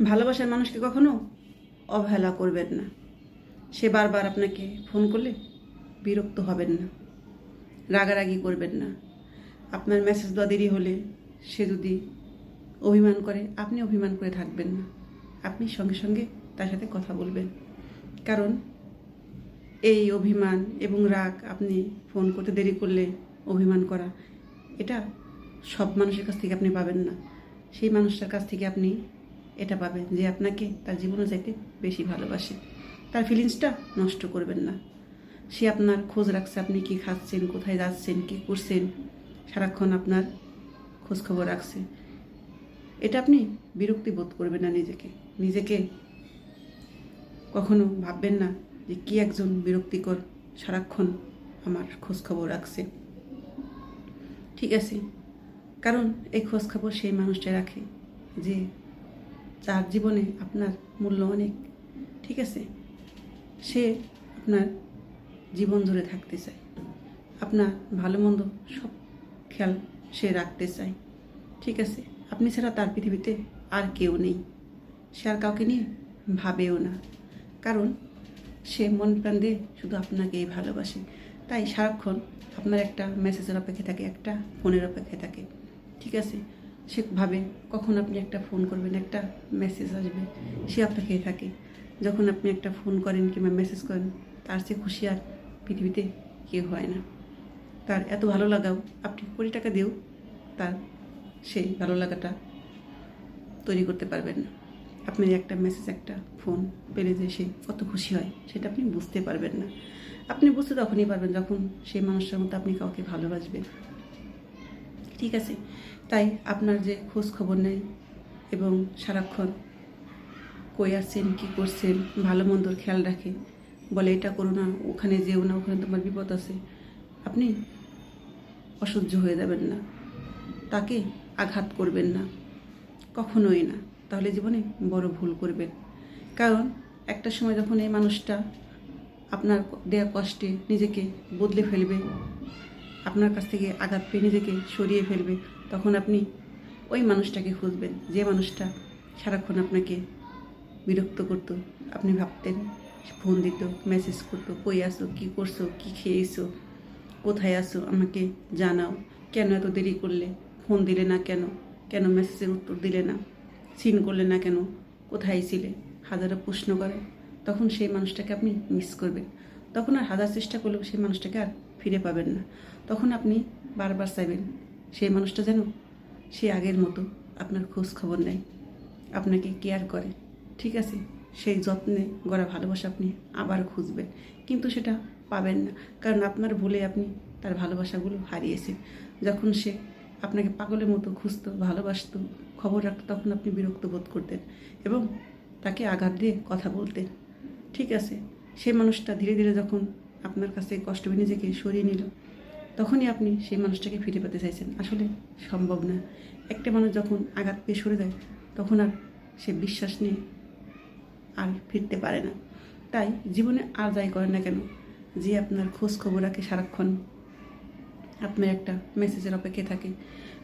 ভালোবাসার মানুষকে কখনো অবহেলা করবেন না। সে বারবার আপনাকে ফোন করলে বিরক্ত হবেন না, রাগারাগি করবেন না। আপনার মেসেজ দেওয়া দেরি হলে সে যদি অভিমান করে, আপনি অভিমান করে থাকবেন না। আপনি সঙ্গে সঙ্গে তার সাথে কথা বলবেন। কারণ এই অভিমান এবং রাগ আপনি ফোন করতে দেরি করলে অভিমান করা, এটা সব মানুষের কাছ থেকে আপনি পাবেন না। সেই মানুষটার কাছ থেকে আপনি এটা পাবেন যে আপনাকে তার জীবনে চাইতে বেশি ভালোবাসে। তার ফিলিংসটা নষ্ট করবেন না। সে আপনার খোঁজ রাখছে, আপনি কি খাচ্ছেন, কোথায় যাচ্ছেন, কি করছেন, সারাক্ষণ আপনার খোঁজখবর রাখছে। এটা আপনি বিরক্তি বোধ করবেন না নিজেকে। নিজেকে কখনো ভাববেন না যে কি একজন বিরক্তিকর সারাক্ষণ আমার খোঁজখবর রাখছে। ঠিক আছে, কারণ এই খোঁজখবর সেই মানুষটা রাখে যে যার জীবনে আপনার মূল্য অনেক, ঠিক আছে? সে আপনার জীবন ধরে থাকতে চায়। আপনার ভালো মন্দ সব খেয়াল সে রাখতে চায়, ঠিক আছে? আপনি ছাড়া তার পৃথিবীতে আর কেউ নেই। সে আর কাউকে নিয়ে ভাবেও না। কারণ সে মন প্রাণ দিয়ে শুধু আপনাকেই ভালোবাসে। তাই সারাক্ষণ আপনার একটা মেসেজের অপেক্ষায় থাকে, একটা ফোনের অপেক্ষায় থাকে, ঠিক আছে? সে ভাবে কখন আপনি একটা ফোন করবেন, একটা মেসেজ আসবে, সে অপেক্ষায় থাকে। যখন আপনি একটা ফোন করেন কিংবা মেসেজ করেন, তার চেয়ে খুশি আর পৃথিবীতে কেউ হয় না। তার এত ভালো লাগাও, আপনি কোটি টাকা দিয়েও তার সেই ভালো লাগাটা তৈরি করতে পারবেন না। আপনি একটা মেসেজ একটা ফোন পেলে যে সে কত খুশি হয়, সেটা আপনি বুঝতে পারবেন না। আপনি বুঝতে তখনই পারবেন যখন সেই মানুষটার মতো আপনি কাউকে ভালোবাসবেন। ঠিক আছে? তাই আপনার যে খোঁজ খবর নেয় এবং সারাক্ষণ কই আসছেন, কী করছেন, ভালো মন্দর খেয়াল রাখে, বলে এটা করো না, ওখানে যেও না, ওখানে তোমার বিপদ আছে, আপনি অসহ্য হয়ে যাবেন না। তাকে আঘাত করবেন না। কখনোই না। তাহলে জীবনে বড় ভুল করবেন। কারণ একটা সময় যখন এই মানুষটা আপনার দেয়া কষ্টে নিজেকে বদলে ফেলবে আপনার কাছ থেকে আঘাত পেয়ে নিজেকে সরিয়ে ফেলবে, তখন আপনি ওই মানুষটাকে খুঁজবেন। যে মানুষটা সারাক্ষণ আপনাকে বিরক্ত করতো। আপনি ভাবতেন, ফোন দিত মেসেজ করতো, কই আসো কী করছ? কী খেয়েছো? কোথায় আসো আমাকে জানাও। কেন এত দেরি করলে? ফোন দিলে না কেন? কেন মেসেজের উত্তর দিলে না? সিন করলে না কেন? কোথায় ছিলে? হাজারো প্রশ্ন করে। তখন সেই মানুষটাকে আপনি মিস করবেন। তখন আর হাজার চেষ্টা করলেও সেই মানুষটাকে আর ফিরে পাবেন না। তখন আপনি বারবার চাইবেন, সেই মানুষটা যেন সে আগের মতো আপনার খোঁজ খবর নেয়, আপনাকে কেয়ার করে। ঠিক আছে, সেই যত্নে, গড়া ভালোবাসা আপনি আবার খুঁজবেন। কিন্তু সেটা পাবেন না, কারণ আপনার ভুলে আপনি তার ভালোবাসাগুলো হারিয়েছেন। যখন সে আপনাকে পাগলের মতো খুঁজতো, ভালোবাসতো, খবর রাখতো, তখন আপনি বিরক্ত বোধ করতেন এবং তাকে আঘাত দিয়ে কথা বলতেন। ঠিক আছে, সেই মানুষটা ধীরে ধীরে যখন আপনার কাছ থেকে কষ্ট পেয়ে নিজেকে সরিয়ে নিল। তখনই আপনি সেই মানুষটাকে ফিরে পেতে চাইছেন। আসলে সম্ভব না। একটা মানুষ যখন আঘাত পেয়ে সরে যায়, তখন আর সে বিশ্বাস নিয়ে আর ফিরতে পারে না। তাই জীবনে আর যাই করেন না কেন, যে আপনার খোঁজ খবর রাখে সারাক্ষণ। আপনার একটা মেসেজের অপেক্ষায় থাকে।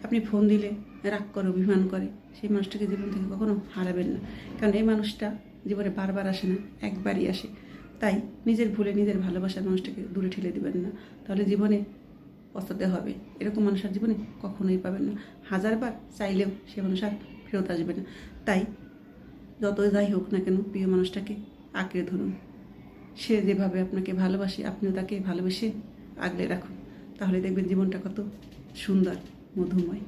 আপনি ফোন দিলে রাগ করে, অভিমান করে সেই মানুষটাকে জীবন থেকে কখনো হারাবেন না। কারণ এই মানুষটা জীবনে বারবার আসে না, একবারই আসে। তাই নিজের ভুলে নিজের ভালোবাসার মানুষটাকে দূরে ঠেলে দেবেন না। তাহলে জীবনে পস্তাতে হবে। এরকম মানুষ আর জীবনে কখনোই পাবেন না। হাজারবার চাইলেও সে মানুষ আর ফেরত আসবে না। তাই যত যাই হোক না কেন প্রিয় মানুষটাকে আঁকড়ে ধরুন। সে যেভাবে আপনাকে ভালোবাসে, আপনিও তাকে ভালোবেসে আগলে রাখুন। তাহলে দেখবেন জীবনটা কত সুন্দর, মধুময়।